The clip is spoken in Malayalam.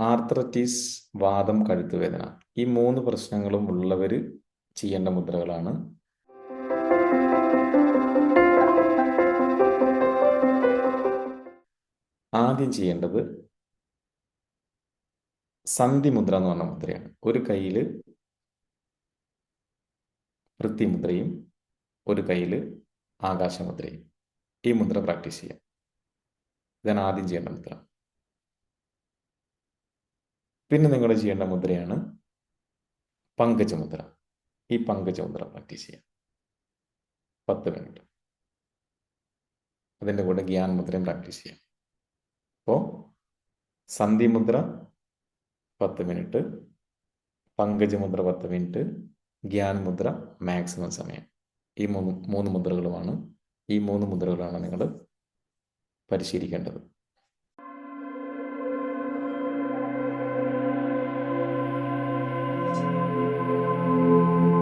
ആർത്രറ്റിസ് വാദം കഴുത്തുവേദന. ഈ മൂന്ന് പ്രശ്നങ്ങളും ഉള്ളവർ ചെയ്യേണ്ട മുദ്രകളാണ്. ആദ്യം ചെയ്യേണ്ടത് സന്ധി മുദ്ര എന്ന് പറഞ്ഞ മുദ്രയാണ്. ഒരു കയ്യിൽ വൃത്തിമുദ്രയും ഒരു കയ്യിൽ ആകാശമുദ്രയും. ഈ മുദ്ര പ്രാക്ടീസ് ചെയ്യാം. ഇതാണ് ആദ്യം ചെയ്യേണ്ട മുദ്ര. പിന്നെ നിങ്ങൾ ചെയ്യേണ്ട മുദ്രയാണ് പങ്കജമുദ്ര. ഈ പങ്കജമുദ്ര പ്രാക്ടീസ് ചെയ്യാം. പത്ത് മിനിറ്റ് അതിന്റെ കൂടെ ഗ്യാൻ മുദ്രയും പ്രാക്ടീസ് ചെയ്യാം. അപ്പോൾ സന്ധി മുദ്ര പത്ത് മിനിറ്റ് പങ്കജമുദ്ര പത്ത് മിനിറ്റ് ഗ്യാൻ മുദ്ര മാക്സിമം സമയം. ഈ മൂന്ന് മൂന്ന് മുദ്രകളുമാണ്. ഈ മൂന്ന് മുദ്രകളാണ് നിങ്ങൾ പരിശീലിക്കേണ്ടത്.